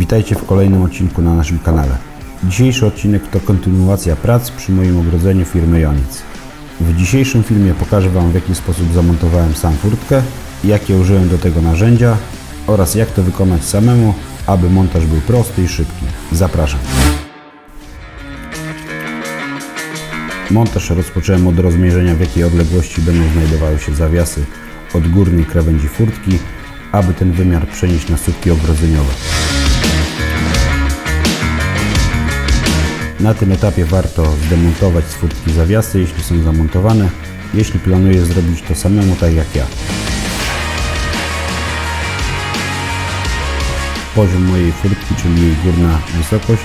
Witajcie w kolejnym odcinku na naszym kanale. Dzisiejszy odcinek to kontynuacja prac przy moim ogrodzeniu firmy Jonic. W dzisiejszym filmie pokażę Wam w jaki sposób zamontowałem sam furtkę, jakie użyłem do tego narzędzia oraz jak to wykonać samemu, aby montaż był prosty i szybki. Zapraszam. Montaż rozpocząłem od rozmierzenia w jakiej odległości będą znajdowały się zawiasy od górnej krawędzi furtki, aby ten wymiar przenieść na słupki ogrodzeniowe. Na tym etapie warto zdemontować z furtki zawiasy, jeśli są zamontowane, jeśli planuję zrobić to samemu tak jak ja. Poziom mojej furtki, czyli jej górna wysokość,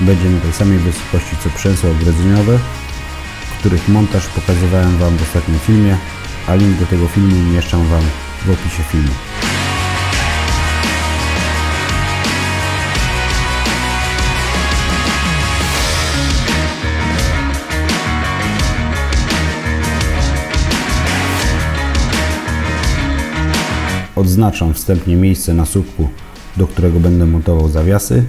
będzie na tej samej wysokości co przęsła ogrodzeniowe, których montaż pokazywałem Wam w ostatnim filmie, a link do tego filmu umieszczam Wam w opisie filmu. Odznaczam wstępnie miejsce na słupku, do którego będę montował zawiasy.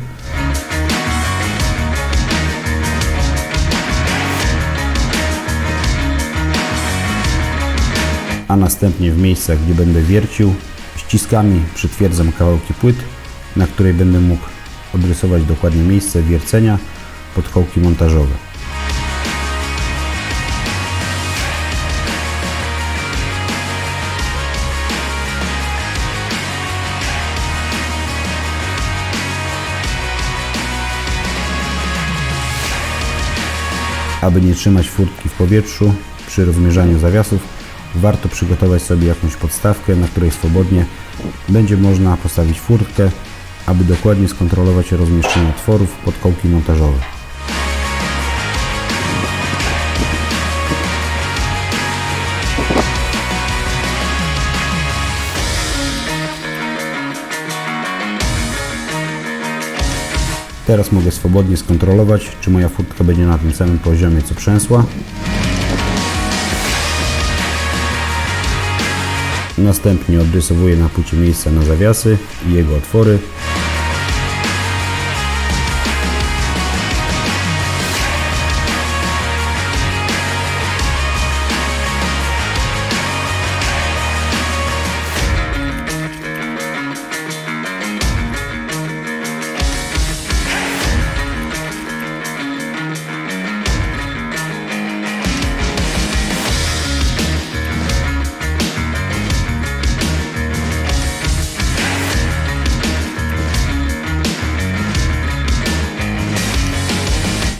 a następnie w miejscach, gdzie będę wiercił, ściskami przytwierdzam kawałki płyt, na której będę mógł odrysować dokładnie miejsce wiercenia pod kołki montażowe. Aby nie trzymać furtki w powietrzu przy rozmierzaniu zawiasów, warto przygotować sobie jakąś podstawkę, na której swobodnie będzie można postawić furtkę, aby dokładnie skontrolować rozmieszczenie otworów pod kołki montażowe. Teraz mogę swobodnie skontrolować, czy moja furtka będzie na tym samym poziomie co przęsła. Następnie odrysowuję na płycie miejsca na zawiasy i jego otwory.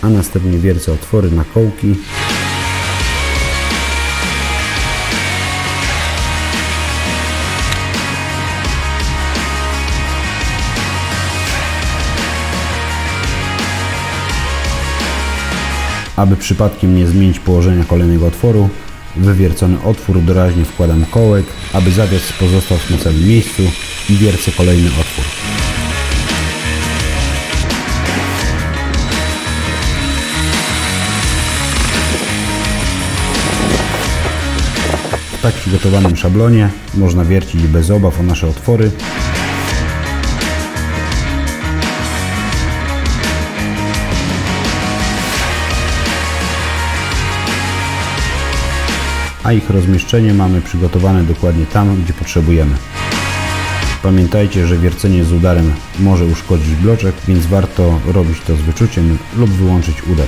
A następnie wiercę otwory na kołki. Aby przypadkiem nie zmienić położenia kolejnego otworu, wywiercony otwór doraźnie wkładam kołek, aby zawias pozostał w tym samym miejscu i wiercę kolejny otwór. Tak przygotowanym szablonie można wiercić bez obaw o nasze otwory. A ich rozmieszczenie mamy przygotowane dokładnie tam, gdzie potrzebujemy. Pamiętajcie, że wiercenie z udarem może uszkodzić bloczek, więc warto robić to z wyczuciem lub wyłączyć udar.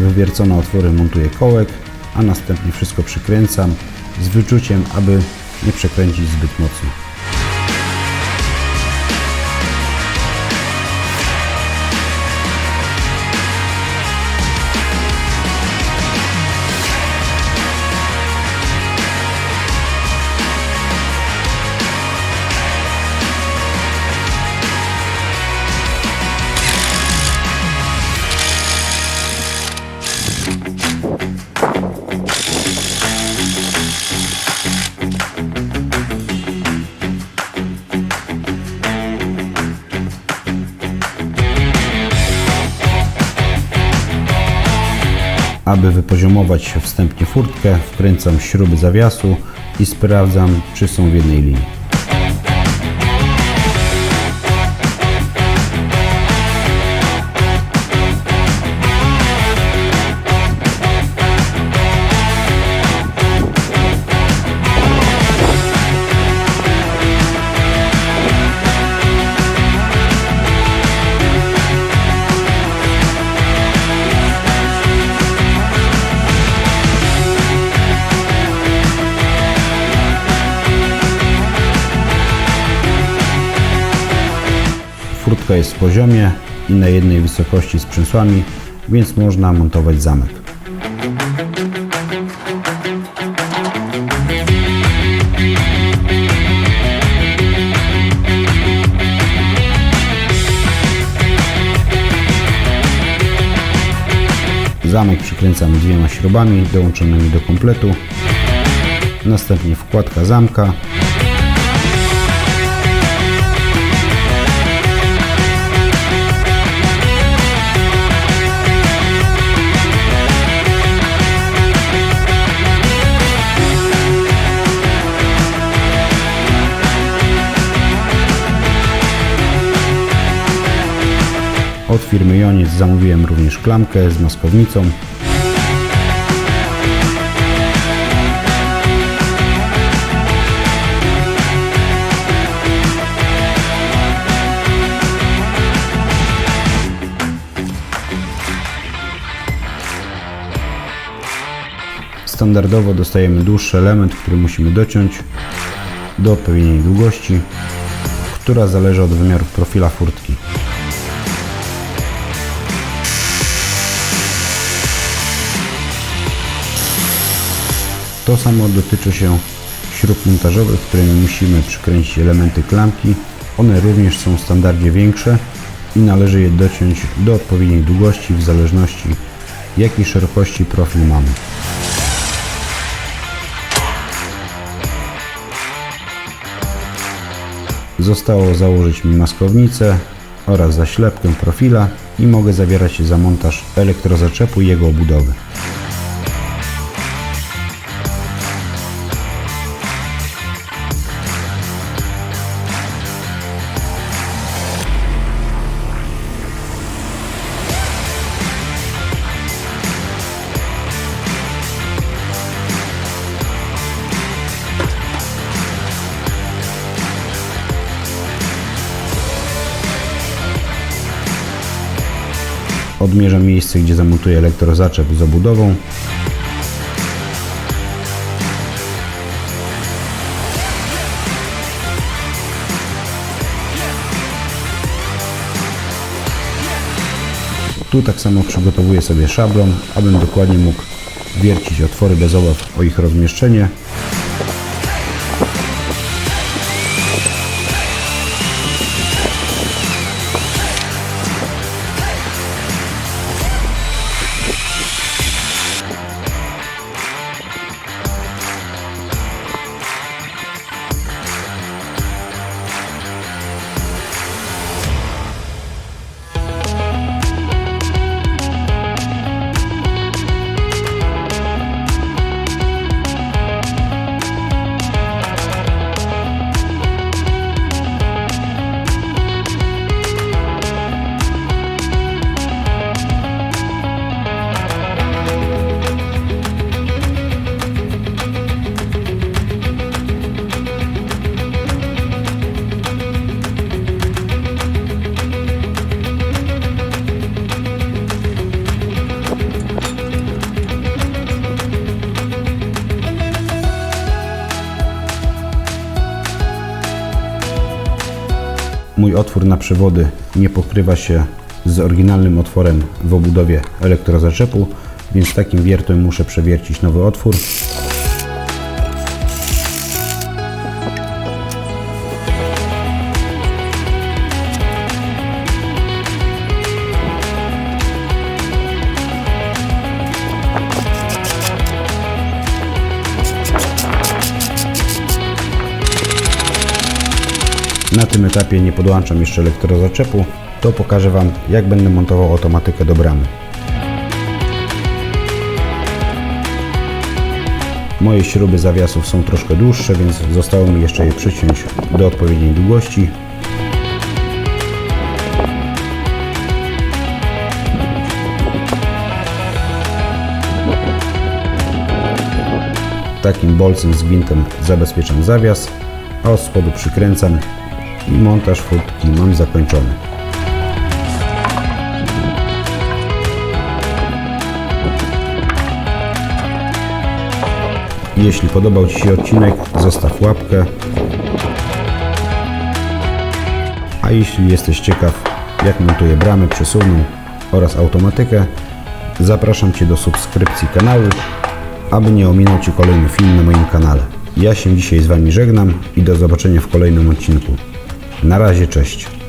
Wywiercone otwory montuję kołek, a następnie wszystko przykręcam z wyczuciem, aby nie przekręcić zbyt mocno. Aby wypoziomować wstępnie furtkę, wkręcam śruby zawiasu i sprawdzam, czy są w jednej linii. Furtka jest w poziomie i na jednej wysokości z przęsłami, więc można montować zamek. Zamek przykręcamy dwiema śrubami dołączonymi do kompletu. Następnie wkładka zamka Od firmy Joniec zamówiłem również klamkę z maskownicą. Standardowo dostajemy dłuższy element, który musimy dociąć do odpowiedniej długości, która zależy od wymiarów profila furtki. To samo dotyczy się śrub montażowych, którymi musimy przykręcić elementy klamki. One również są w standardzie większe i należy je dociąć do odpowiedniej długości w zależności jakiej szerokości profil mamy. Zostało założyć mi maskownicę oraz zaślepkę profila i mogę zabierać się za montaż elektrozaczepu i jego obudowy. Odmierzam miejsce, gdzie zamontuję elektrozaczep z obudową. Tu tak samo przygotowuję sobie szablon, abym dokładnie mógł wiercić otwory bez obaw o ich rozmieszczenie. Mój otwór na przewody nie pokrywa się z oryginalnym otworem w obudowie elektrozaczepu, więc takim wiertłem muszę przewiercić nowy otwór. Na tym etapie nie podłączam jeszcze elektrozaczepu, to pokażę Wam jak będę montował automatykę do bramy. Moje śruby zawiasów są troszkę dłuższe, więc zostało mi jeszcze je przyciąć do odpowiedniej długości. Takim bolcem z gwintem zabezpieczam zawias, a od spodu przykręcam i montaż furtki mam zakończony. Jeśli podobał Ci się odcinek, zostaw łapkę. A jeśli jesteś ciekaw, jak montuję bramę przesuwną oraz automatykę, zapraszam Cię do subskrypcji kanału, aby nie ominął Ci kolejny film na moim kanale. Ja się dzisiaj z Wami żegnam i do zobaczenia w kolejnym odcinku. Na razie, cześć.